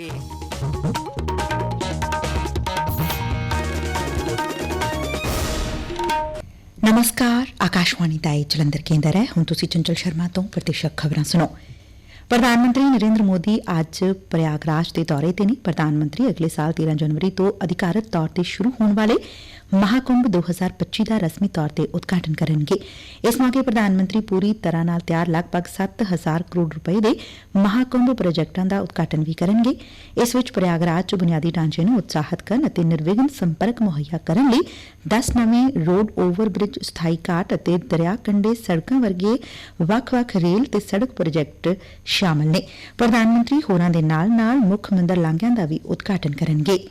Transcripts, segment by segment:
ਸੁਣੋਗੇ ਨਮਸਕਾਰ, ਆਕਾਸ਼ਵਾਣੀ ਦਾ ਇਹ ਜਲੰਧਰ ਕੇਂਦਰ ਹੈ। ਹੁਣ ਤੁਸੀਂ ਚੰਚਲ ਸ਼ਰਮਾ ਤੋਂ ਪ੍ਰਤੀਸ਼ਕ ਖਬਰਾਂ ਸੁਣੋ। ਪ੍ਰਧਾਨ ਮੰਤਰੀ ਨਰਿੰਦਰ ਮੋਦੀ ਅੱਜ ਪ੍ਰਯਾਗਰਾਜ ਦੇ ਦੌਰੇ ਤੇ ਨੇ। ਪ੍ਰਧਾਨ ਮੰਤਰੀ ਅਗਲੇ ਸਾਲ 13 ਜਨਵਰੀ ਤੋਂ ਅਧਿਕਾਰਤ ਤੌਰ ਤੇ ਸ਼ੁਰੂ ਹੋਣ ਵਾਲੇ ਮਹਾਕੁੰਭ 2025 ਦਾ ਰਸਮੀ ਤੌਰ ਤੇ ਉਦਘਾਟਨ ਕਰਨਗੇ। ਇਸ ਮੌਕੇ ਪ੍ਰਧਾਨ ਮੰਤਰੀ ਪੂਰੀ ਤਰ੍ਹਾਂ ਨਾਲ ਤਿਆਰ, ਲਗਭਗ 7000 ਕਰੋੜ ਰੁਪਏ ਦੇ ਮਹਾਕੁੰਭ ਪ੍ਰੋਜੈਕਟਾਂ ਦਾ ਉਦਘਾਟਨ ਵੀ ਕਰਨਗੇ। ਇਸ ਵਿੱਚ ਪ੍ਰਯਾਗਰਾਜ 'ਚ ਬੁਨਿਆਦੀ ਢਾਂਚੇ ਨੂੰ ਉਤਸ਼ਾਹਿਤ ਕਰਨ ਅਤੇ ਨਿਰਵਿਘਨ ਸੰਪਰਕ ਮੁਹੱਈਆ ਕਰਨ ਲਈ 10 ਨਵੇਂ ਰੋਡ ਓਵਰ ਬ੍ਰਿਜ ਸਥਾਈ ਘਾਟ ਅਤੇ ਦਰਿਆ ਕੰਢੇ ਸੜਕਾਂ ਵਰਗੇ ਵੱਖ-ਵੱਖ ਰੇਲ ਤੇ ਸੜਕ ਪ੍ਰੋਜੈਕਟ ਸ਼ਾਮਲ ਨੇ। ਪ੍ਰਧਾਨ ਮੰਤਰੀ ਹੋਰਾਂ ਦੇ ਨਾਲ-ਨਾਲ ਮੁੱਖ ਮੰਦਰ ਲਾਂਘਿਆਂ ਦਾ ਵੀ ਉਦਘਾਟਨ ਕਰਨਗੇ।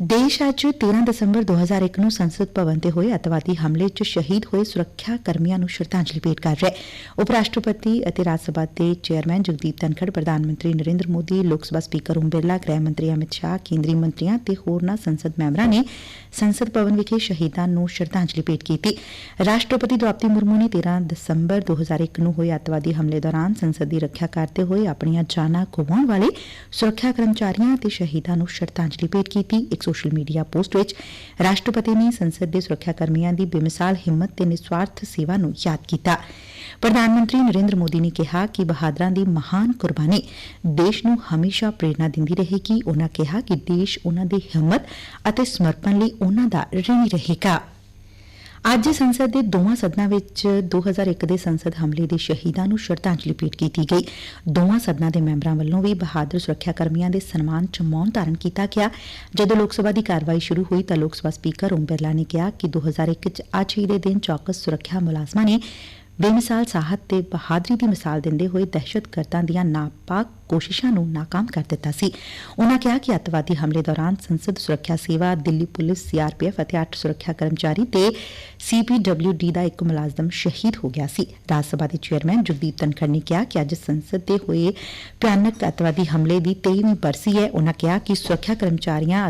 ਦੇਸ਼ ਅੱਜ 13 ਦਸੰਬਰ 2001 ਨੂੰ ਸੰਸਦ ਭਵਨ ਤੇ ਹੋਏ ਅਤਵਾਦੀ ਹਮਲੇ 'ਚ ਸ਼ਹੀਦ ਹੋਏ ਸੁਰੱਖਿਆ ਕਰਮੀਆਂ ਨੂੰ ਸ਼ਰਧਾਂਜਲੀ ਭੇਟ ਕਰ ਰਿਹਾ। ਹੈ ਉਪ ਰਾਸ਼ਟਰਪਤੀ ਅਤੇ ਰਾਜ ਸਭਾ ਦੇ ਚੇਅਰਮੈਨ ਜਗਦੀਪ ਧਨਖੜ, ਪ੍ਰਧਾਨ ਮੰਤਰੀ ਨਰਿੰਦਰ ਮੋਦੀ, ਲੋਕ ਸਭਾ ਸਪੀਕਰ ਓਮ ਬਿਰਲਾ, ਗ੍ਰਹਿ ਮੰਤਰੀ ਅਮਿਤ ਸ਼ਾਹ, ਕੇਂਦਰੀ ਮੰਤਰੀਆਂ ਤੇ ਹੋਰਨਾਂ ਸੰਸਦ ਮੈਂਬਰਾਂ ਨੇ ਸੰਸਦ ਭਵਨ ਵਿਖੇ ਸ਼ਹੀਦਾਂ ਨੂੰ ਸ਼ਰਧਾਂਜਲੀ ਭੇਟ ਕੀਤੀ। ਰਾਸ਼ਟਰਪਤੀ ਦ੍ਰੋਪਦੀ ਮੁਰਮੂ ਨੇ 13 ਦਸੰਬਰ 2001 ਨੂੰ ਹੋਏ ਅਤਵਾਦੀ ਹਮਲੇ ਦੌਰਾਨ ਸੰਸਦ ਦੀ ਰੱਖਿਆ ਕਰਦੇ ਹੋਏ ਆਪਣੀਆਂ ਜਾਨਾਂ ਗਵਾਉਣ ਵਾਲੇ ਸੁਰੱਖਿਆ ਕਰਮਚਾਰੀਆਂ ਅਤੇ ਸ਼ਹੀਦਾਂ ਨੂੰ ਸ਼ਰਧਾਂਜਲੀ ਭੇਟ ਕੀਤੀ। ਸੋਸ਼ਲ ਮੀਡੀਆ ਪੋਸਟ ਵਿਚ ਰਾਸ਼ਟਰਪਤੀ ਨੇ ਸੰਸਦ ਦੇ ਸੁਰੱਖਿਆ ਕਰਮੀਆਂ ਦੀ ਬੇਮਿਸਾਲ ਹਿੰਮਤ ਤੇ ਨਿਸਵਾਰਥ ਸੇਵਾ ਨੂੰ ਯਾਦ ਕੀਤਾ। ਪ੍ਰਧਾਨ ਮੰਤਰੀ ਨਰਿੰਦਰ ਮੋਦੀ ਨੇ ਕਿਹਾ ਕਿ ਬਹਾਦਰਾਂ ਦੀ ਮਹਾਨ ਕੁਰਬਾਨੀ ਦੇਸ਼ ਨੂੰ ਹਮੇਸ਼ਾ ਪ੍ਰੇਰਣਾ ਦਿੰਦੀ ਰਹੇਗੀ। ਉਨ੍ਹਾਂ ਕਿਹਾ ਕਿ ਦੇਸ਼ ਉਨ੍ਹਾਂ ਦੀ ਹਿੰਮਤ ਅਤੇ ਸਮਰਪਣ ਲਈ ਉਨ੍ਹਾਂ ਦਾ ਰਿਣੀ ਰਹੇਗਾ। ਅੱਜ ਸੰਸਦ ਦੇ ਦੋਵਾਂ ਸਦਨਾਂ ਵਿੱਚ 2001 ਦੇ ਸੰਸਦ ਹਮਲੇ ਦੇ ਸ਼ਹੀਦਾਂ ਨੂੰ ਸ਼ਰਧਾਂਜਲੀ ਭੇਟ ਕੀਤੀ ਗਈ। ਦੋਵਾਂ ਸਦਨਾਂ ਦੇ ਮੈਂਬਰਾਂ ਵੱਲੋਂ ਵੀ ਬਹਾਦਰ ਸੁਰੱਖਿਆ ਕਰਮੀਆਂ ਦੇ ਸਨਮਾਨ 'ਚ ਮੌਨ ਧਾਰਨ ਕੀਤਾ ਗਿਆ। ਜਦੋਂ ਲੋਕ ਸਭਾ ਦੀ ਕਾਰਵਾਈ ਸ਼ੁਰੂ ਹੋਈ ਤਾਂ ਲੋਕ ਸਭਾ ਸਪੀਕਰ ਓਮ ਬਿਰਲਾ ਨੇ ਕਿਹਾ ਕਿ 2001 'ਚ ਅੱਜ ਹੀ ਦੇ ਦਿਨ ਚੌਕਸ ਸੁਰੱਖਿਆ ਮੁਲਾਜ਼ਮਾਂ ਨੇ ਬੇਮਿਸਾਲ ਸਾਹਤ ਤੇ ਬਹਾਦਰੀ ਦੀ ਮਿਸਾਲ ਦਿੰਦੇ ਹੋਏ ਦਹਿਸ਼ਤਗਰਦਾਂ ਦੀਆਂ ਨਾਪਾਕ ਕੋਸ਼ਿਸ਼ਾਂ ਨੂੰ ਨਾਕਾਮ ਕਰ ਦਿੱਤਾ ਸੀ। ਉਨ੍ਹਾਂ ਕਿਹਾ ਕਿ ਅੱਤਵਾਦੀ ਹਮਲੇ ਦੌਰਾਨ ਸੰਸਦ ਸੁਰੱਖਿਆ ਸੇਵਾ, ਦਿੱਲੀ ਪੁਲਿਸ ਸੀਆਰਪੀਐਫ ਅਤੇ ਅੱਠ ਸੁਰੱਖਿਆ ਕਰਮਚਾਰੀ ਤੇ ਸੀਪੀਡਬਲਿਊਡੀ ਦਾ ਇੱਕ ਮੁਲਾਜ਼ਮ ਸ਼ਹੀਦ ਹੋ ਗਿਆ ਸੀ। ਰਾਜ ਸਭਾ ਦੇ ਚੇਅਰਮੈਨ ਜਗਦੀਪ ਧਨਖੜ ਨੇ ਕਿਹਾ ਕਿ ਅੱਜ ਸੰਸਦ ਦੇ ਹੋਏ ਭਿਆਨਕ ਅੱਤਵਾਦੀ ਹਮਲੇ ਦੀ 23ਵੀਂ ਬਰਸੀ ਹੈ। ਉਨ੍ਹਾਂ ਕਿਹਾ ਕਿ ਸੁਰੱਖਿਆ ਕਰਮਚਾਰੀਆਂ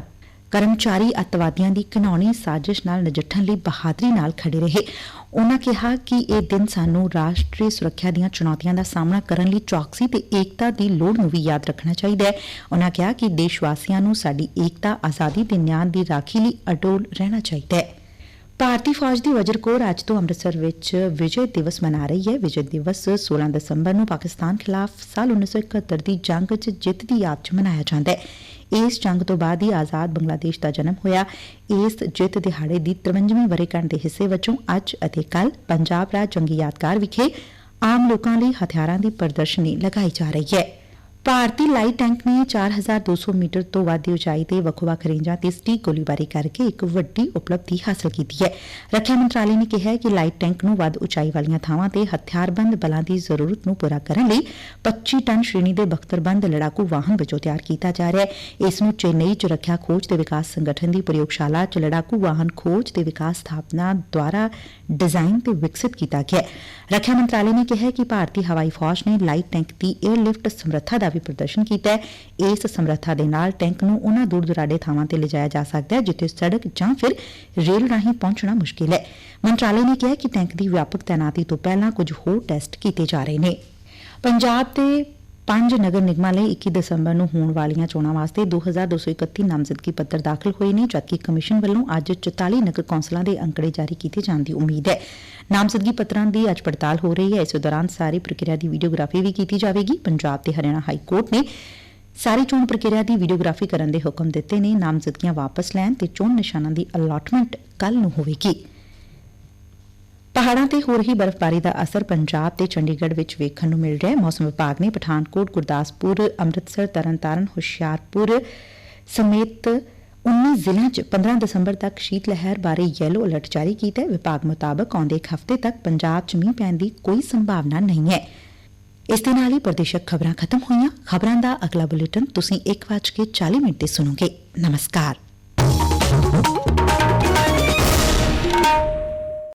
ਕਰਮਚਾਰੀ ਅੱਤਵਾਦੀਆਂ ਦੀ ਘਿਨੌਣੀ ਸਾਜ਼ਿਸ਼ ਨਾਲ ਨਜਿੱਠਣ ਲਈ ਬਹਾਦਰੀ ਨਾਲ ਖੜੇ ਰਹੇ। ਉਨ੍ਹਾਂ ਕਿਹਾ ਕਿ ਇਹ ਦਿਨ ਸਾਨੂੰ ਰਾਸ਼ਟਰੀ ਸੁਰੱਖਿਆ ਦੀਆਂ ਚੁਣੌਤੀਆਂ ਦਾ ਸਾਹਮਣਾ ਕਰਨ ਲਈ ਚੌਕਸੀ ਤੇ ਏਕਤਾ ਦੀ ਲੋੜ ਨੂੰ ਵੀ ਯਾਦ ਰੱਖਣਾ ਚਾਹੀਦਾ ਹੈ। ਉਨ੍ਹਾਂ ਕਿਹਾ ਕਿ ਦੇਸ਼ ਵਾਸੀਆਂ ਨੂੰ ਸਾਡੀ ਏਕਤਾ, ਆਜ਼ਾਦੀ ਤੇ ਨਿਆਂ ਦੀ ਰਾਖੀ ਲਈ ਅਟੋਲ ਰਹਿਣਾ ਚਾਹੀਦਾ ਹੈ। ਭਾਰਤੀ ਫੌਜ ਦੀ ਵਜਰ ਕੋਰ ਅੱਜ ਤੋਂ ਅੰਮ੍ਰਿਤਸਰ ਵਿੱਚ ਵਿਜੇ ਦਿਵਸ ਮਨਾ ਰਹੀ ਹੈ। ਵਿਜੇ ਦਿਵਸ 16 ਦਸੰਬਰ ਨੂੰ ਪਾਕਿਸਤਾਨ ਖਿਲਾਫ ਸਾਲ 1971 ਦੀ ਜੰਗ 'ਚ ਜਿੱਤ ਦੀ ਯਾਦ 'ਚ ਮਨਾਇਆ ਜਾਂਦਾ ਹੈ। ਇਸ ਜੰਗ ਤੋਂ ਬਾਅਦ ਹੀ ਆਜ਼ਾਦ ਬੰਗਲਾਦੇਸ਼ ਦਾ ਜਨਮ ਹੋਇਆ। ਇਸ ਜਿੱਤ ਦਿਹਾੜੇ ਦੀ 53ਵੀਂ ਵਰ੍ਹੇਗੰਢ ਦੇ ਹਿੱਸੇ ਵਜੋਂ ਅੱਜ ਅਤੇ ਕੱਲ ਪੰਜਾਬ ਰਾਜ ਜੰਗੀ ਯਾਦਗਾਰ ਵਿਖੇ ਆਮ ਲੋਕਾਂ ਲਈ ਹਥਿਆਰਾਂ ਦੀ ਪ੍ਰਦਰਸ਼ਨੀ ਲਗਾਈ ਜਾ ਰਹੀ ਹੈ। ਭਾਰਤੀ ਲਾਈਟ ਟੈਂਕ ਨੇ 4200 ਮੀਟਰ ਤੋਂ ਵੱਧ ਦੀ ਉਚਾਈ ਤੇ ਵੱਖ-ਵੱਖ ਰੇਂਜਾਂ ਤੇ ਸਟੀਕ ਗੋਲੀਬਾਰੀ ਕਰਕੇ ਇੱਕ ਵੱਡੀ ਉਪਲਬਧੀ ਹਾਸਲ ਕੀਤੀ ਹੈ। ਰੱਖਿਆ ਮੰਤਰਾਲੇ ਨੇ ਕਿਹਾ ਹੈ ਕਿ ਲਾਈਟ ਟੈਂਕ ਨੂੰ ਵੱਧ ਉਚਾਈ ਵਾਲੀਆਂ ਥਾਵਾਂ ਤੇ ਹਥਿਆਰਬੰਦ ਬਲਾਂ ਦੀ ਜ਼ਰੂਰਤ ਨੂੰ ਪੂਰਾ ਕਰਨ ਲਈ 25 ਟਨ ਸ਼੍ਰੇਣੀ ਦੇ ਬਖਤਰਬੰਦ ਲੜਾਕੂ ਵਾਹਨ ਵਜੋਂ ਤਿਆਰ ਕੀਤਾ ਜਾ ਰਿਹਾ ਹੈ। ਇਸ ਨੂੰ ਚੇਨਈ 'ਚ ਰੱਖਿਆ ਖੋਜ ਤੇ ਵਿਕਾਸ ਸੰਗਠਨ ਦੀ ਪ੍ਰਯੋਗਸ਼ਾਲਾ 'ਚ ਲੜਾਕੂ ਵਾਹਨ ਖੋਜ ਤੇ ਵਿਕਾਸ ਸਥਾਪਨਾ ਦੁਆਰਾ ਡਿਜ਼ਾਈਨ ਤੇ ਵਿਕਸਿਤ ਕੀਤਾ ਗਿਆ ਹੈ। ਰੱਖਿਆ ਮੰਤਰਾਲੇ ਨੇ ਕਿਹਾ ਕਿ ਭਾਰਤੀ ਹਵਾਈ ਫੌਜ ਨੇ ਲਾਈਟ ਟੈਂਕ ਦੀ 에ਅਰਲਿਫਟ ਸਮਰੱਥਾ ਦਾ ਵੀ ਪ੍ਰਦਰਸ਼ਨ ਕੀਤਾ ਹੈ। ਇਸ ਸਮਰੱਥਾ ਦੇ ਨਾਲ ਟੈਂਕ ਨੂੰ ਉਨ੍ਹਾਂ ਦੂਰ ਦੁਰਾਡੇ ਬਾਵਾਂ ਤੇ ਲਿਜਾਇਆ ਜਾ ਸਕਦਾ ਹੈ, ਜਿੱਥੇ ਸੜਕ ਜਾਂ ਫਿਰ ਰੇਲ ਰਾਹੀਂ ਪਹੁੰਚਣਾ ਮੁਸ਼ਕਿਲ ਹੈ। ਮੰਤਰਾਲੇ ਨੇ ਕਿਹਾ ਕਿ ਟੈਂਕ ਦੀ ਵਿਆਪਕ ਤੈਨਾਤੀ ਤੋਂ ਪਹਿਲਾਂ ਕੁਝ ਹੋਰ ਟੈਸਟ ਕੀਤੇ ਜਾ ਰਹੇ ਨੇ। ਪੰਜਾਬ ਤੇ ਪੰਜ ਨਗਰ ਨਿਗਮਾਂ ਲਈ 21 ਦਸੰਬਰ ਨੂੰ ਹੋਣ ਵਾਲੀਆਂ ਚੋਣਾਂ ਵਾਸਤੇ 2231 ਨਾਮਜ਼ਦਗੀ ਪੱਤਰ ਦਾਖਲ ਹੋਏ ਨੇ, ਜਦਕਿ ਕਮਿਸ਼ਨ ਵੱਲੋਂ ਅੱਜ 44 ਨਗਰ ਕੌਂਸਲਾਂ ਦੇ ਅੰਕੜੇ ਜਾਰੀ ਕੀਤੇ ਜਾਣ ਦੀ ਉਮੀਦ ਹੈ। ਨਾਮਜ਼ਦਗੀ ਪੱਤਰਾਂ ਦੀ ਅੱਜ ਪੜਤਾਲ ਹੋ ਰਹੀ ਹੈ। ਇਸ ਦੌਰਾਨ ਸਾਰੀ ਪ੍ਰਕਿਰਿਆ ਦੀ ਵੀਡੀਓਗ੍ਰਾਫੀ ਵੀ ਕੀਤੀ ਜਾਵੇਗੀ। ਪੰਜਾਬ ਤੇ ਹਰਿਆਣਾ ਹਾਈ ਕੋਰਟ ਨੇ ਸਾਰੀ ਚੋਣ ਪ੍ਰਕਿਰਿਆ ਦੀ ਵੀਡੀਓਗ੍ਰਾਫੀ ਕਰਨ ਦੇ ਹੁਕਮ ਦਿੱਤੇ ਨੇ। ਨਾਮਜ਼ਦਗੀਆਂ ਵਾਪਸ ਲੈਣ ਤੇ ਚੋਣ ਨਿਸ਼ਾਨਾਂ ਦੀ ਅਲਾਟਮੈਂਟ ਕੱਲ ਨੂੰ ਹੋਵੇਗੀ। ਪਹਾੜਾਂ ਤੇ ਹੋ ਰਹੀ ਬਰਫ਼ਬਾਰੀ ਦਾ ਅਸਰ ਪੰਜਾਬ ਤੇ ਚੰਡੀਗੜ੍ਹ ਵਿੱਚ ਵੇਖਣ ਨੂੰ ਮਿਲ ਰਿਹਾ ਹੈ। ਮੌਸਮ ਵਿਭਾਗ ਨੇ ਪਠਾਨਕੋਟ, ਗੁਰਦਾਸਪੁਰ, ਅੰਮ੍ਰਿਤਸਰ, ਤਰਨਤਾਰਨ, ਹੁਸ਼ਿਆਰਪੁਰ ਸਮੇਤ 19 ਜ਼ਿਲ੍ਹਿਆਂ 'ਚ 15 ਦਸੰਬਰ ਤੱਕ ਸ਼ੀਤ ਲਹਿਰ ਬਾਰੇ ਯੈਲੋ ਅਲਰਟ ਜਾਰੀ ਕੀਤਾ ਹੈ। ਵਿਭਾਗ ਮੁਤਾਬਕ ਆਉਂਦੇ ਇੱਕ ਹਫ਼ਤੇ ਤੱਕ ਪੰਜਾਬ 'ਚ ਮੀਂਹ ਪੈਣ ਦੀ ਕੋਈ ਸੰਭਾਵਨਾ ਨਹੀਂ ਹੈ। ਇਸ ਦੇ ਨਾਲ ਹੀ ਪ੍ਰਦੇਸ਼ਕ ਖਬਰਾਂ ਖਤਮ ਹੋਈਆਂ। ਖਬਰਾਂ ਦਾ ਅਗਲਾ ਬੁਲੇਟਿਨ ਤੁਸੀਂ 1:40 ਮਿੰਟ ਤੇ ਸੁਣੋਗੇ। ਨਮਸਕਾਰ।